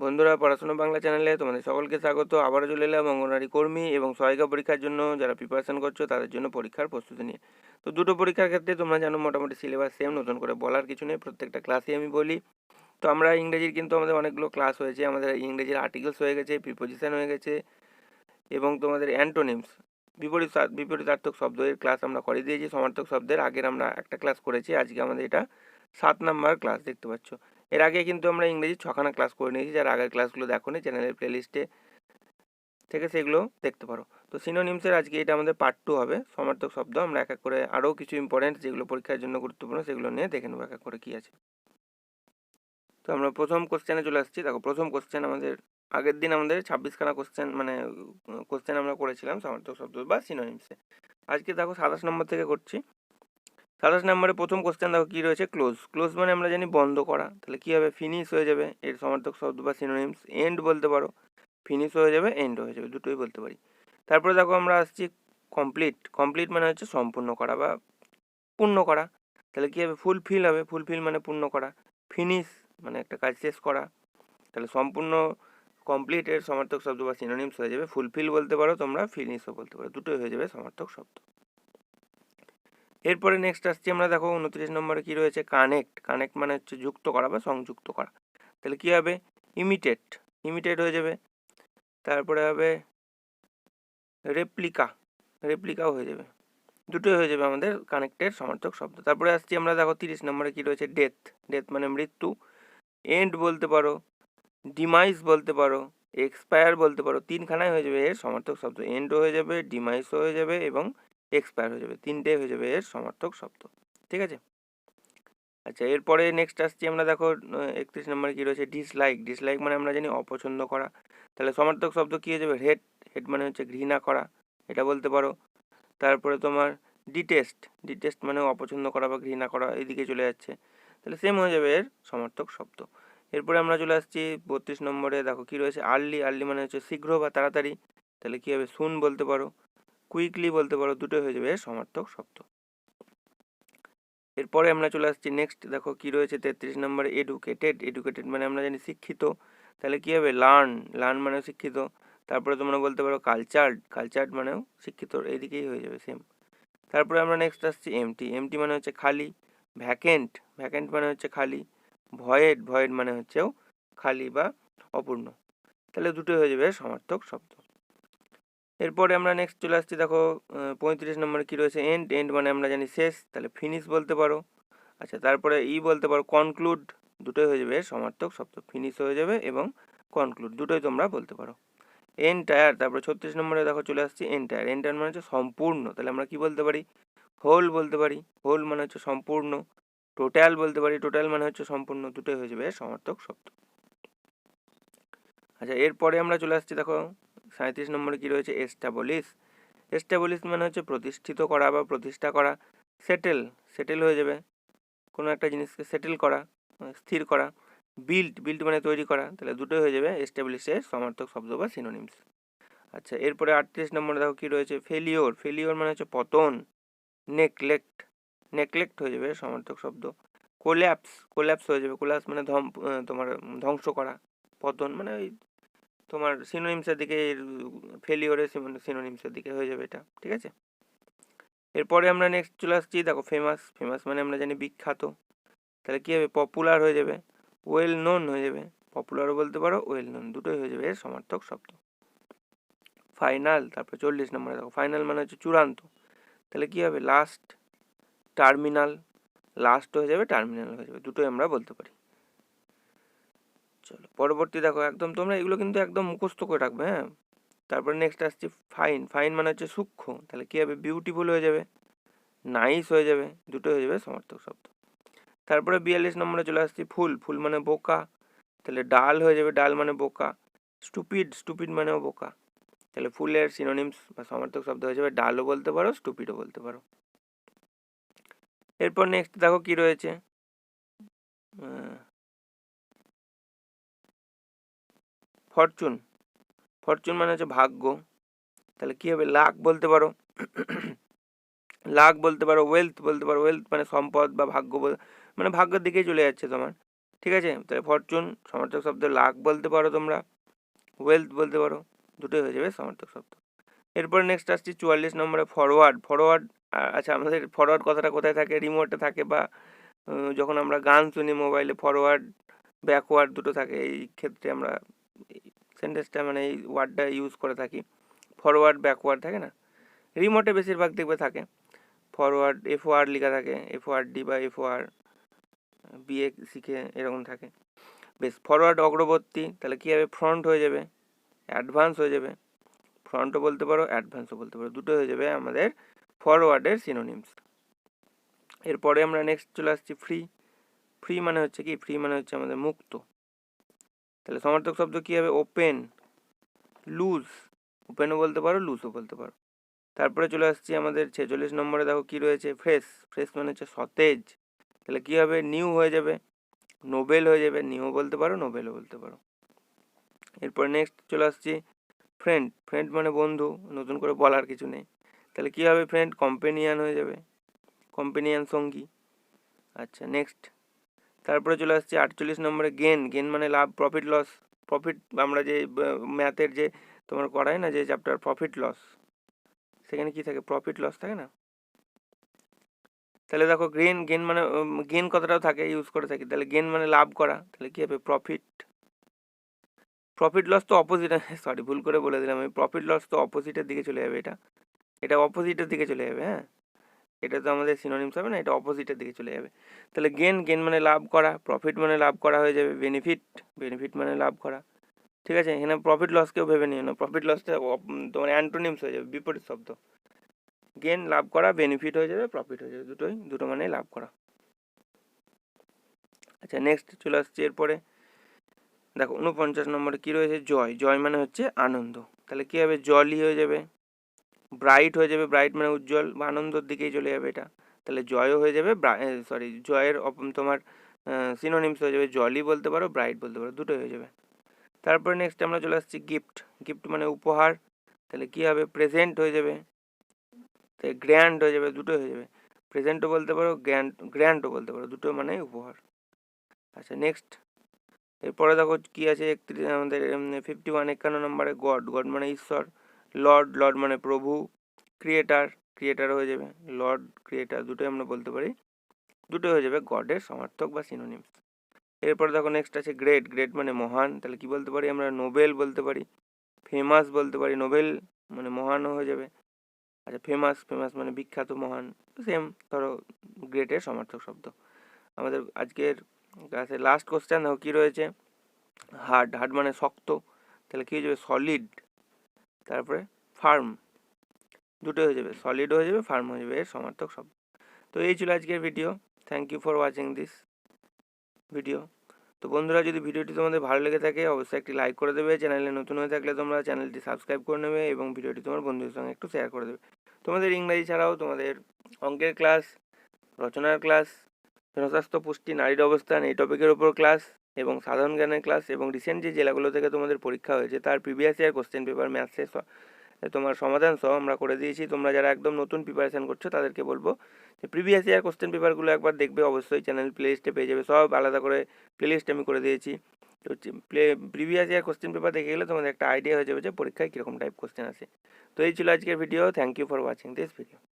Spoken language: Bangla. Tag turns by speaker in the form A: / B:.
A: বন্ধুরা, পড়াশোনা বাংলা চ্যানেলে তোমাদের সকলকে স্বাগত। আবারও চলে এলাম অঙ্গনওয়াড়ি কর্মী এবং সহায়িকা পরীক্ষার জন্য যারা প্রিপারেশন করছ তাদের জন্য পরীক্ষার প্রস্তুতি নিয়ে। তো দুটো পরীক্ষার ক্ষেত্রে তোমরা জানো মোটামুটি সিলেবাস সেম নতুন করে বলার কিছু নেই, প্রত্যেকটা ক্লাসে আমি বলি। তো আমরা ইংরেজির কিন্তু আমাদের অনেকগুলো ক্লাস হয়েছে, আমাদের ইংরেজির আর্টিকেলস হয়ে গেছে প্রিপোজিশন হয়ে গেছে এবং তোমাদের অ্যান্টোনিমস বিপরীত বিপরীতার্থক শব্দ এর ক্লাস আমরা করে দিয়েছি, সমার্থক শব্দের আগের আমরা একটা ক্লাস করেছি, আজকে আমাদের এটা সাত নাম্বার ক্লাস দেখতে পাচ্ছ। এর আগে কিন্তু আমরা ইংরেজি ছখানা ক্লাস করে নিয়েছি, যার আগের ক্লাসগুলো দেখো নি চ্যানেলের প্লেলিস্টে থেকে সেগুলো দেখতে পারো। তো সিনোনিমসের আজকে এটা আমাদের পার্ট টু হবে, সমার্থক শব্দ। আমরা এক এক করে আরও কিছু ইম্পর্টেন্ট যেগুলো পরীক্ষার জন্য গুরুত্বপূর্ণ সেগুলো নিয়ে দেখে নেব এক এক করে কী আছে। তো আমরা প্রথম কোশ্চেনে চলে আসছি। দেখো, প্রথম কোশ্চেন আমাদের, আগের দিন আমাদের ছাব্বিশখানা কোশ্চেন মানে কোশ্চেন আমরা করেছিলাম সমার্থক শব্দ বা সিনোনিমসে আজকে দেখো সাতাশ নম্বর থেকে করছি। সাতাশ নম্বরে প্রথম কোশ্চেন দেখো কী রয়েছে? ক্লোজ ক্লোজ মানে আমরা জানি বন্ধ করা। তাহলে কী হবে? ফিনিশ হয়ে যাবে। এর সমার্থক শব্দ বা সিনোনিমস এন্ড বলতে পারো। ফিনিশ হয়ে যাবে এন্ড হয়ে যাবে, দুটোই বলতে পারি। তারপরে দেখো আমরা আসছি কমপ্লিট কমপ্লিট মানে হচ্ছে সম্পূর্ণ করা বা পূর্ণ করা। তাহলে কী হবে? ফুলফিল হবে। ফুলফিল মানে পূর্ণ করা। ফিনিশ মানে একটা কাজ শেষ করা। তাহলে সম্পূর্ণ কমপ্লিট এর সমার্থক শব্দ বা সিনোনিমস হয়ে যাবে। ফুলফিল বলতে পারো তোমরা ফিনিশও বলতে পারো। দুটোই হয়ে যাবে সমার্থক শব্দ। এরপরে নেক্সট আসছি আমরা, দেখো উনত্রিশ নম্বরে কী রয়েছে? কানেক্ট কানেক্ট মানে হচ্ছে যুক্ত করা বা সংযুক্ত করা। তাহলে কী হবে? ইমিটেট ইমিটেট হয়ে যাবে। তারপরে হবে রেপ্লিকা রেপ্লিকাও হয়ে যাবে। দুটোই হয়ে যাবে আমাদের কানেক্টের সমর্থক শব্দ। তারপরে আসছি আমরা, দেখো তিরিশ নম্বরে কী রয়েছে? ডেথ ডেথ মানে মৃত্যু। এন্ড বলতে পারো ডিমাইস বলতে পারো এক্সপায়ার বলতে পারো তিনখানায় হয়ে যাবে এর সমর্থক শব্দ। এন্ডও হয়ে যাবে ডিমাইসও হয়ে যাবে এবং এক্সপায়ার হয়ে যাবে, তিনটে হয়ে যাবে এর সমার্থক শব্দ, ঠিক আছে? আচ্ছা এরপরে নেক্সট আসছি আমরা, দেখো একত্রিশ নম্বরে কী রয়েছে? ডিসলাইক ডিসলাইক মানে আমরা জানি অপছন্দ করা, তাহলে সমার্থক শব্দ কী হয়ে যাবে? হেড হেড মানে হচ্ছে ঘৃণা করা, এটা বলতে পারো। তারপরে তোমার ডিটেস্ট ডিটেস্ট মানে অপছন্দ করা বা ঘৃণা করা, এদিকে চলে যাচ্ছে, তাহলে সেম হয়ে যাবে এর সমার্থক শব্দ। এরপরে আমরা চলে আসছি বত্রিশ নম্বরে, দেখো কী রয়েছে? আর্লি আর্লি মানে হচ্ছে শীঘ্র বা তাড়াতাড়ি, তাহলে কী হবে? সুন বলতে পারো। কুইকলি বলতে পারো দুটোই হয়ে যাবে সমার্থক শব্দ। এরপরে আমরা চলে আসছি নেক্সট দেখো কি রয়েছে তেত্রিশ নম্বরে এডুকেটেড এডুকেটেড মানে আমরা জানি শিক্ষিত। তাহলে কী হবে? লার্ন লার্ন মানেও শিক্ষিত। তারপরে তোমরা বলতে পারো কালচার্ড কালচার্ড মানেও শিক্ষিত, এইদিকেই হয়ে যাবে সেম তারপরে আমরা নেক্সট আসছি এমটি এমটি মানে হচ্ছে খালি। ভ্যাকেন্ট ভ্যাকেন্ট মানে হচ্ছে খালি। ভয়েড ভয়েড মানে হচ্ছেও খালি বা অপূর্ণ। তাহলে দুটোই হয়ে যাবে সমার্থক শব্দ। এরপরে আমরা নেক্সট চলে আসছি, দেখো পঁয়ত্রিশ নম্বরে কী রয়েছে? এন্ড এন্ড মানে আমরা জানি শেষ, তাহলে ফিনিশ বলতে পারো। আচ্ছা তারপরে ই বলতে পারো কনক্লুড দুটোই হয়ে যাবে, সমার্থক শব্দ ফিনিশ হয়ে যাবে, এবং কনক্লুড দুটোই তোমরা বলতে পারো। এন্টায়ার তারপরে ছত্রিশ নম্বরে দেখো চলে আসছি এন্টায়ার এন্টায়ার মানে হচ্ছে সম্পূর্ণ, তাহলে আমরা কি বলতে পারি? হোল বলতে পারি হোল মানে হচ্ছে সম্পূর্ণ টোটাল বলতে পারি টোটাল মানে হচ্ছে সম্পূর্ণ, দুটোই হয়ে যাবে, সমার্থক শব্দ আচ্ছা এরপরে আমরা চলে আসছি, দেখো সাঁত্রিশ নম্বরে কী রয়েছে? এস্টাবলিশ। এস্টাবলিশ মানে হচ্ছে প্রতিষ্ঠিত করা বা প্রতিষ্ঠা করা। সেটেল সেটেল হয়ে যাবে। কোনো একটা জিনিসকে সেটেল করা স্থির করা। বিল্ড বিল্ড মানে তৈরি করা। তাহলে দুটোই হয়ে যাবে এস্টাবলিশের সমার্থক শব্দ বা সিনোনিমস আচ্ছা এরপরে আটত্রিশ নম্বরে দেখো কী রয়েছে? ফেলিওর ফেলিওর মানে হচ্ছে পতন। নেকলেক্ট নেকলেক্ট হয়ে যাবে সমার্থক শব্দ। কোল্যাপস কোল্যাপস হয়ে যাবে। কোল্যাপস মানে ধম তোমার ধ্বংস করা। পতন মানে ওই তোমার সিনোনিমসের দিকে ফেলিওরের সিনোনিমসের দিকে হয়ে যাবে এটা, ঠিক আছে? এরপরে আমরা নেক্সট চলে আসছি, দেখো ফেমাস ফেমাস মানে আমরা জানি বিখ্যাত। তাহলে কী হবে? পপুলার হয়ে যাবে ওয়েল নোন হয়ে যাবে। পপুলারও বলতে পারো ওয়েল নোন দুটোই হয়ে যাবে, এর সমার্থক শব্দ ফাইনাল তারপর চল্লিশ নম্বরে দেখো ফাইনাল মানে হচ্ছে চূড়ান্ত। তাহলে কী হবে? লাস্ট টার্মিনাল লাস্ট হয়ে যাবে টার্মিনাল হয়ে যাবে, দুটোই আমরা বলতে পারি। চলো। পরবর্তী দেখো, একদম তোমরা এগুলো কিন্তু একদম মুখস্থ করে রাখবে হ্যাঁ? তারপরে নেক্সট আসছে ফাইন ফাইন মানে হচ্ছে সূক্ষ্ম, তাহলে কী হবে? বিউটিফুল হয়ে যাবে নাইস হয়ে যাবে, দুটো হয়ে যাবে সমর্থক শব্দ। তারপরে বিয়াল্লিশ নম্বরে চলে আসছি ফুল ফুল মানে বোকা, তাহলে ডাল হয়ে যাবে, ডাল মানে বোকা স্টুপিড স্টুপিড মানেও বোকা, তাহলে ফুলের সিনোনিমস বা সমর্থক শব্দ হয়ে যাবে, ডালও বলতে পারো স্টুপিডও বলতে পারো। এরপর নেক্সট দেখো কি রয়েছে ফরচুন। ফরচুন মানে হচ্ছে ভাগ্য। তাহলে কী হবে? লাক বলতে পারো। লাক বলতে পারো ওয়েলথ বলতে পারো। ওয়েলথ মানে সম্পদ বা ভাগ্য মানে ভাগ্যের দিকেই চলে যাচ্ছে তোমার। ঠিক আছে? তাহলে ফরচুন, সমার্থক শব্দ লাক বলতে পারো তোমরা। ওয়েলথ বলতে পারো। দুটোই হয়ে যাবে সমার্থক শব্দ। এরপর নেক্সট আসছি চুয়াল্লিশ নম্বরে ফরওয়ার্ড ফরওয়ার্ড আচ্ছা আমাদের ফরওয়ার্ড কথাটা কোথায় থাকে? রিমোটে থাকে বা যখন আমরা গান শুনি মোবাইলে ফরওয়ার্ড ব্যাকওয়ার্ড দুটো থাকে। এই ক্ষেত্রে আমরা সেন্টেন্সটা মানে এই ওয়ার্ডটা ইউজ করে থাকি। ফরওয়ার্ড ব্যাকওয়ার্ড থাকে না? রিমোটে বেশিরভাগ দেখবে থাকে। ফরওয়ার্ড এফ ওয়ার লেখা থাকে। এফ ওয়ার ডি বা এফ ওয়ার বিএ শিখে এরকম থাকে। বেশ ফরওয়ার্ড অগ্রবর্তী, তাহলে কী হবে ফ্রন্ট হয়ে যাবে? অ্যাডভান্স হয়ে যাবে। ফ্রন্টও বলতে পারো অ্যাডভান্সও বলতে পারো। দুটো হয়ে যাবে আমাদের ফরওয়ার্ডের সিনোনিমস এরপরে আমরা নেক্সট চলে আসছি ফ্রি ফ্রি মানে হচ্ছে কি? ফ্রি মানে হচ্ছে আমাদের মুক্ত। তাহলে সমার্থক শব্দ কী হবে? ওপেন লুজ ওপেনও বলতে পারো লুজও বলতে পারো। তারপরে চলে আসছি আমাদের ছেচল্লিশ নম্বরে, দেখো কি রয়েছে? ফ্রেশ ফ্রেশ মানে হচ্ছে সতেজ। তাহলে কী হবে? নিউ হয়ে যাবে। নোবেল হয়ে যাবে। নিউ বলতে পারো নোবেলও বলতে পারো। এরপর নেক্সট চলে আসছি ফ্রেন্ড ফ্রেন্ড মানে বন্ধু, নতুন করে বলার কিছু নেই। তাহলে কী হবে ফ্রেন্ড কম্পেনিয়ান হয়ে যাবে। কম্পেনিয়ান সঙ্গী। আচ্ছা নেক্সট তারপরে চলে আসছে আটচল্লিশ নম্বরে গেন গেন মানে লাভ প্রফিট লস প্রফিট আমরা যে ম্যাথের যে তোমার করাই না যে চ্যাপ্টার প্রফিট লস সেখানে কি থাকে? প্রফিট লস থাকে না? তাহলে দেখো গেন গেন মানে গেন কথাটাও থাকে ইউজ করে থাকি। তাহলে গেন মানে লাভ করা। তাহলে কী হবে? প্রফিট প্রফিট লস তো অপোজিট সরি ভুল করে বলে দিলাম আমি। প্রফিট লস তো অপোজিটের দিকে চলে যাবে এটা। এটা অপোজিটের দিকে চলে যাবে হ্যাঁ? এটা তো আমাদের সিনোনিমস হবে না, এটা অপোজিটের দিকে চলে যাবে। তাহলে গেন গেন মানে লাভ করা প্রফিট মানে লাভ করা হয়ে যাবে বেনিফিট বেনিফিট মানে লাভ করা। ঠিক আছে? এখানে প্রফিট লসকেও ভেবে নিও না প্রফিট লসটা তোমার অ্যান্টোনিমস হয়ে যাবে, বিপরীত শব্দ। গেন লাভ করা বেনিফিট হয়ে যাবে প্রফিট হয়ে যাবে, দুটোই, দুটো মানে লাভ করা। আচ্ছা নেক্সট চলে আসছে এরপরে। দেখো উনপঞ্চাশ নম্বরে কী রয়েছে? জয়। জয় মানে হচ্ছে আনন্দ। তাহলে কী হবে? জলই হয়ে যাবে। ব্রাইট হয়ে যাবে ব্রাইট মানে উজ্জ্বল বা আনন্দর দিকেই চলে যাবে এটা। তাহলে জয়ও হয়ে যাবে সরি জয়ের তোমার সিনোনিমস হয়ে যাবে জলই বলতে পারো ব্রাইট বলতে পারো, দুটোই হয়ে যাবে। তারপরে নেক্সট আমরা চলে আসছি গিফট গিফট মানে উপহার। তাহলে কী হবে? প্রেজেন্ট হয়ে যাবে। তাই গ্র্যান্ড হয়ে যাবে, দুটোই হয়ে যাবে। প্রেজেন্টও বলতে পারো গ্র্যান্ড গ্র্যান্ডও বলতে পারো দুটো মানে উপহার। আচ্ছা নেক্সট এরপরে দেখো কী আছে, একত্রিশ, আমাদের ফিফটি ওয়ান একান্ন নম্বরে গড গড মানে ঈশ্বর। লর্ড লর্ড মানে প্রভু ক্রিয়েটার ক্রিয়েটার হয়ে যাবে। লর্ড ক্রিয়েটার দুটোই আমরা বলতে পারি। দুটো হয়ে যাবে গডের সমার্থক বা সিনোনিমস এরপরে দেখো নেক্সট আছে গ্রেট গ্রেট মানে মহান। তাহলে কি বলতে পারি আমরা? নোবেল বলতে পারি। ফেমাস বলতে পারি। নোবেল মানে মহানও হয়ে যাবে। আচ্ছা ফেমাস ফেমাস মানে বিখ্যাত, মহান। সেম ধরো গ্রেটের সমার্থক শব্দ। আমাদের আজকের ক্লাসে লাস্ট কোশ্চেন দেখো কী রয়েছে? হার্ড হার্ড মানে শক্ত। তাহলে কী হয়ে যাবে? সলিড তারপরে ফার্ম। দুটো হয়ে যাবে সলিড হয়ে যাবে, ফার্ম হয়ে যাবে, এর সমার্থক শব্দ তো এই ছিল আজকের video thank you for watching this video তো বন্ধুরা, যদি ভিডিওটি তোমাদের ভালো লেগে থাকে, অবশ্যই একটি লাইক করে দেবে। চ্যানেলে নতুন হয়ে থাকলে তোমরা চ্যানেলটি সাবস্ক্রাইব করে নেবে এবং ভিডিওটি তোমার বন্ধুদের সঙ্গে একটু শেয়ার করে দেবে। তোমাদের ইংরাজি ছাড়াও তোমাদের অঙ্কের ক্লাস রচনার ক্লাস জনস্বাস্থ্য পুষ্টি, নারীর অবস্থান এই টপিকের উপর ক্লাস এবং সাধারণ জ্ঞানের ক্লাস এবং রিসেন্ট যে জেলাগুলো থেকে তোমাদের পরীক্ষা হয়েছে, তার প্রিভিয়াস ইয়ার কোশ্চেন পেপার ম্যাথসের তোমার সমাধান সহ আমরা করে দিয়েছি। তোমরা যারা একদম নতুন প্রিপারেশান করছ, তাদেরকে বলব যে প্রিভিয়াস ইয়ার কোশ্চেন পেপারগুলো একবার দেখবে অবশ্যই চ্যানেল প্লেলিস্টে পেয়ে যাবে। সব আলাদা করে প্লেলিস্ট আমি করে দিয়েছি। তো play previous year question paper দেখে গেলে তোমাদের একটা আইডিয়া হয়ে যাবে যে পরীক্ষায় কীরকম টাইপ কোশ্চেন আসে। তো এই ছিল আজকের video thank you for watching this video